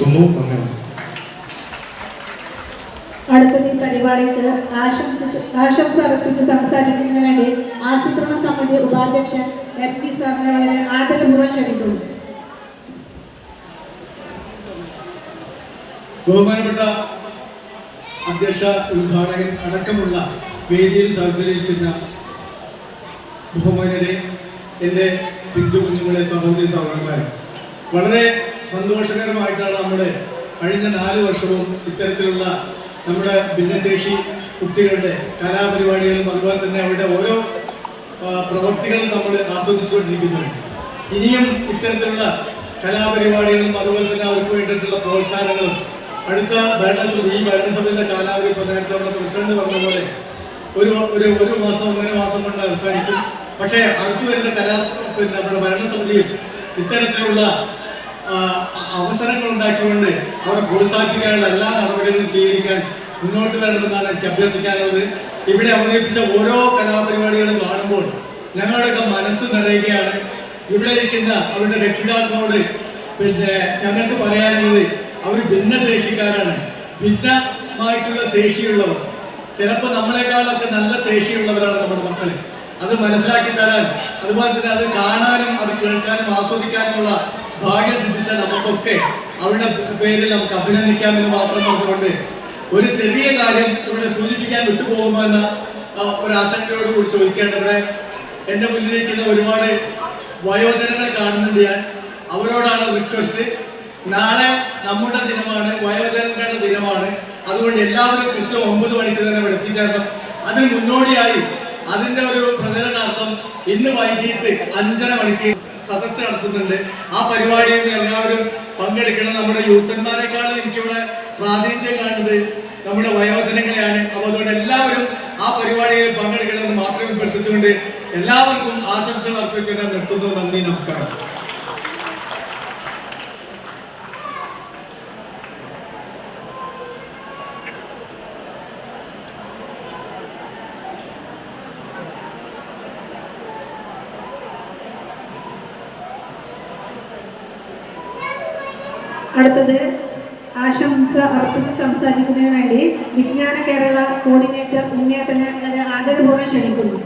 നിർത്തുന്നു നന്ദി നമസ്കാരം. അടുത്തത് ഈ പരിപാടിക്ക് ആശംസിച്ച് ആശംസ അർപ്പിച്ച് സംസാരിക്കുന്നതിന് വേണ്ടി ആസൂത്രണ സമിതി ഉപാധ്യക്ഷൻ എം പി സാറിനെ വളരെ ആദരപൂർവം ക്ഷണിക്കുന്നു. ബഹുമാനപ്പെട്ട അധ്യക്ഷ ഉദ്ഘാടകൻ അടക്കമുള്ള വേദിയിൽ സഹകരിക്കുന്ന ബഹുമാനരെ എന്റെ പിഞ്ചു കുഞ്ഞുങ്ങളെ സഹോദരി സഹോദരന്മാരെ വളരെ സന്തോഷകരമായിട്ടാണ് നമ്മുടെ കഴിഞ്ഞ നാല് വർഷവും ഇത്തരത്തിലുള്ള നമ്മുടെ ഭിന്നശേഷി കുട്ടികളുടെ കലാപരിപാടികളും അതുപോലെ തന്നെ അവരുടെ ഓരോ പ്രവൃത്തികളും നമ്മൾ ആസ്വദിച്ചുകൊണ്ടിരിക്കുന്നുണ്ട്. ഇനിയും ഇത്തരത്തിലുള്ള കലാപരിപാടികളും അതുപോലെ തന്നെ അവർക്ക് വേണ്ടിയിട്ടുള്ള പ്രോത്സാഹനങ്ങളും അടുത്ത ഭരണസമിതി ഈ ഭരണസമിതിയുടെ കാലാവധി ഇപ്പോൾ നേരത്തെ നമ്മുടെ പ്രസിഡന്റ് പറഞ്ഞ പോലെ ഒരു ഒരു ഒരു മാസം ഒന്നര മാസം കൊണ്ട് അവസാനിക്കും. പക്ഷേ അടുത്തു വരുന്ന കലാ പിന്നെ നമ്മുടെ ഭരണസമിതിയിൽ ഇത്തരത്തിലുള്ള അവസരങ്ങൾ ഉണ്ടാക്കിക്കൊണ്ട് അവരെ പ്രോത്സാഹിപ്പിക്കാനുള്ള എല്ലാ നടപടികളും സ്വീകരിക്കാൻ മുന്നോട്ട് വരണമെന്നാണ് എനിക്ക് അഭ്യർത്ഥിക്കാനുള്ളത്. ഇവിടെ അവതരിപ്പിച്ച ഓരോ കലാപരിപാടികളും കാണുമ്പോൾ ഞങ്ങളുടെയൊക്കെ മനസ്സ് നിറയുകയാണ്. ഇവിടെ ഇരിക്കുന്ന അവരുടെ രക്ഷിതാക്കളോട് പിന്നെ ഞങ്ങൾക്ക് പറയാനുള്ളത് അവർ ഭിന്നശേഷിക്കാരാണ് ഭിന്നമായിട്ടുള്ള ശേഷിയുള്ളവർ. ചിലപ്പോൾ നമ്മളെക്കാളൊക്കെ നല്ല ശേഷിയുള്ളവരാണ് നമ്മുടെ മക്കൾ അത് മനസ്സിലാക്കി തരാൻ അതുപോലെ തന്നെ അത് കാണാനും അത് കേൾക്കാനും ആസ്വദിക്കാനുമുള്ള ഭാഗ്യം നമുക്കൊക്കെ അവരുടെ പേരിൽ നമുക്ക് അഭിനന്ദിക്കാമെന്ന് മാത്രം പറഞ്ഞുകൊണ്ട് ഒരു ചെറിയ കാര്യം ഇവിടെ സൂചിപ്പിക്കാൻ വിട്ടുപോകുമോ എന്ന ഒരു ആശങ്കയോട് കൂടി ചോദിക്കുകയാണ്. ഇവിടെ എന്റെ മുന്നിലിരിക്കുന്ന ഒരുപാട് വയോജനങ്ങളെ കാണുന്നുണ്ട് ഞാൻ. അവരോടാണ് റിക്വസ്റ്റ് നാളെ നമ്മുടെ ദിനമാണ് വയോജനങ്ങളുടെ ദിനമാണ്. അതുകൊണ്ട് എല്ലാവരും കൃത്യം ഒമ്പത് മണിക്ക് തന്നെ ഇവിടെ എത്തിച്ചേർക്കാം അതിന് മുന്നോടിയായി അതിന്റെ ഒരു പ്രചരണാർത്ഥം ഇന്ന് വൈകിട്ട് അഞ്ചര മണിക്ക് സദസ്സ് നടത്തുന്നുണ്ട്. ആ പരിപാടിയിൽ എല്ലാവരും പങ്കെടുക്കണം. നമ്മുടെ യൂത്തന്മാരെക്കാളും എനിക്കിവിടെ പ്രാതിനിധ്യം കാണുന്നത് നമ്മുടെ വയോജനങ്ങളെയാണ്. അപ്പോൾ അതുകൊണ്ട് എല്ലാവരും ആ പരിപാടിയിൽ പങ്കെടുക്കണമെന്ന് മാത്രം പഠിപ്പിച്ചുകൊണ്ട് എല്ലാവർക്കും ആശംസകൾ അർപ്പിച്ചുകൊണ്ട് നിർത്തുന്നു. നന്ദി നമസ്കാരം. അടുത്തത് ആശംസ അർപ്പിച്ച് സംസാരിക്കുന്നതിന് വേണ്ടി വിജ്ഞാന കേരള കോർഡിനേറ്റർ ഉണ്ണിയേട്ടനെ ആദരപൂർവം ക്ഷണിക്കുന്നു.